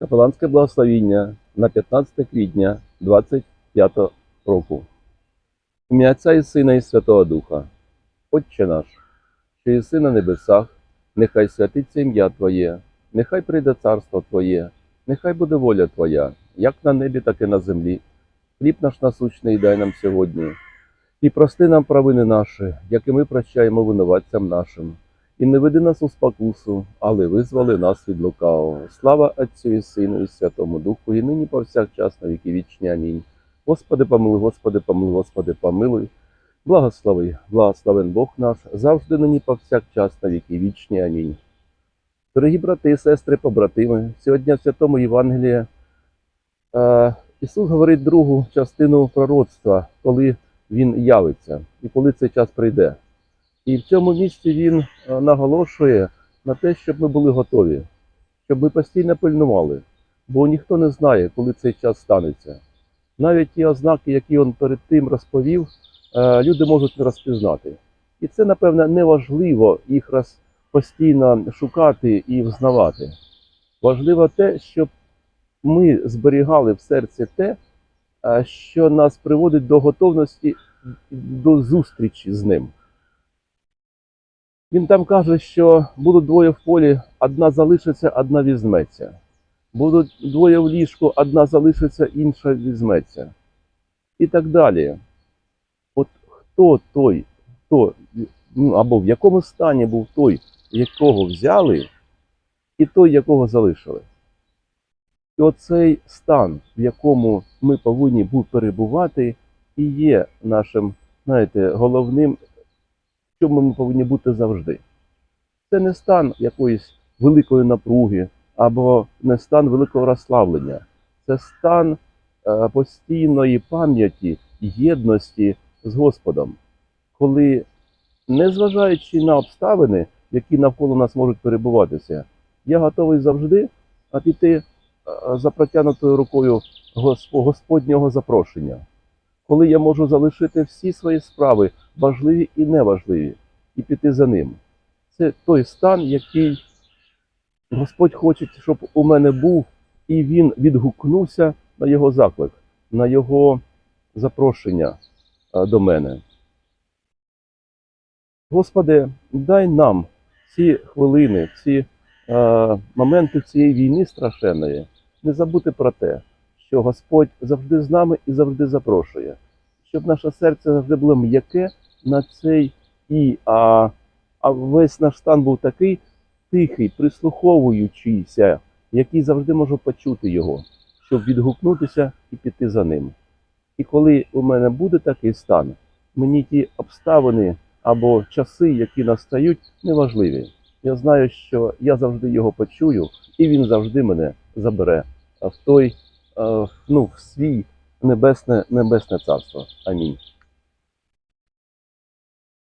Капеланське благословіння на 15 квітня 25 року. Ім'я Отця і Сина і Святого Духа. Отче наш, що єси на небесах, нехай святиться ім'я Твоє, нехай прийде царство Твоє, нехай буде воля Твоя, як на небі, так і на землі. Хліб наш насущний дай нам сьогодні. І прости нам провини наші, як і ми прощаємо винуватцям нашим. І не веди нас у спокусу, але визволи нас від лукавого. Слава Отцю і Сину і Святому Духу, і нині повсякчас на віки вічні. Амінь. Господи, помилуй, Господи, помилуй, Господи, помилуй. Благослови, благословен Бог наш, завжди нині повсякчас на віки вічні. Амінь. Дорогі брати і сестри, побратими, сьогодні в Святому Євангелії е, Ісус говорить другу частину пророцтва, коли Він явиться і коли цей час прийде. І в цьому місці він е, наголошує на те, щоб ми були готові, щоб ми постійно пильнували, бо ніхто не знає, коли цей час станеться. Навіть ті ознаки, які він перед тим розповів, е, люди можуть не розпізнати. І це, напевне, неважливо їх роз, постійно шукати і взнавати. Важливо те, щоб ми зберігали в серці те, е, що нас приводить до готовності до зустрічі з ним. Він там каже, що будуть двоє в полі, одна залишиться, одна візьметься. Будуть двоє в ліжку, одна залишиться, інша візьметься. І так далі. От хто той, хто, або в якому стані був той, якого взяли, і той, якого залишили. І оцей стан, в якому ми повинні перебувати, і є нашим, знаєте, головним чому ми повинні бути завжди. Це не стан якоїсь великої напруги або не стан великого розслаблення. Це стан е, постійної пам'яті, єдності з Господом, коли, незважаючи на обставини, які навколо нас можуть перебуватися, я готовий завжди піти е, за протягнутою рукою Господнього запрошення коли я можу залишити всі свої справи, важливі і неважливі, і піти за ним. Це той стан, який Господь хоче, щоб у мене був, і він відгукнувся на його заклик, на його запрошення е, до мене. Господи, дай нам ці хвилини, ці е, моменти цієї війни страшенної, не забути про те, що Господь завжди з нами і завжди запрошує, щоб наше серце завжди було м'яке на цей і, а, а весь наш стан був такий тихий, прислуховуючийся, який завжди може почути його, щоб відгукнутися і піти за ним. І коли у мене буде такий стан, мені ті обставини або часи, які настають, неважливі. Я знаю, що я завжди його почую, і він завжди мене забере в той е, ну, в свій небесне, небесне царство. Амінь.